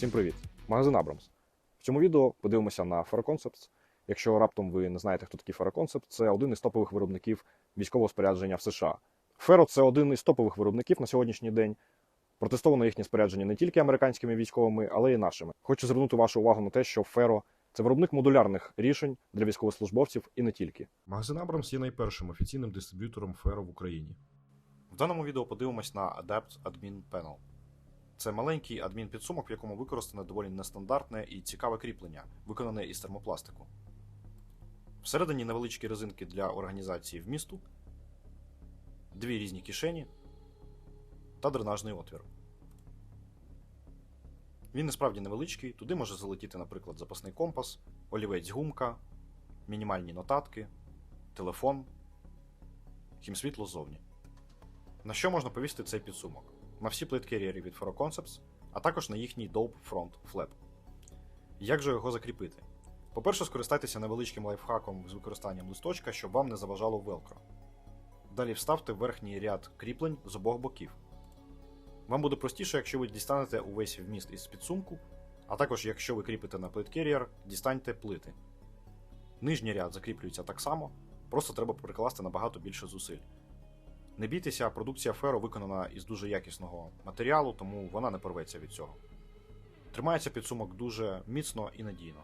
Всім привіт! Магазин Абрамс. В цьому відео подивимося на Ferroconcepts. Якщо раптом ви не знаєте, хто такий Ferroconcept, це один із топових виробників військового спорядження в США. Ferro – це один із топових виробників на сьогоднішній день. Протестовано їхнє спорядження не тільки американськими військовими, але й нашими. Хочу звернути вашу увагу на те, що Ferro – це виробник модулярних рішень для військовослужбовців і не тільки. Магазин Абрамс є найпершим офіційним дистриб'ютором Феро в Україні. В даному відео подивимось на Adapt Admin Panel. Це маленький адмінпідсумок, в якому використане доволі нестандартне і цікаве кріплення, виконане із термопластику. Всередині невеличкі резинки для організації вмісту, дві різні кишені та дренажний отвір. Він насправді невеличкий, туди може залетіти, наприклад, запасний компас, олівець гумка, мінімальні нотатки, телефон, хімсвітло ззовні. На що можна повісити цей підсумок? На всі плиткеріери від Ferroconcepts, а також на їхній Dope Front Flap. Як же його закріпити? По-перше, скористайтеся невеличким лайфхаком з використанням листочка, щоб вам не заважало велкро. Далі вставте верхній ряд кріплень з обох боків. Вам буде простіше, якщо ви дістанете увесь вміст із підсумку, а також якщо ви кріпите на плиткеріер, дістаньте плити. Нижній ряд закріплюється так само, просто треба прикласти набагато більше зусиль. Не бійтеся, продукція Феро виконана із дуже якісного матеріалу, тому вона не порветься від цього. Тримається підсумок дуже міцно і надійно.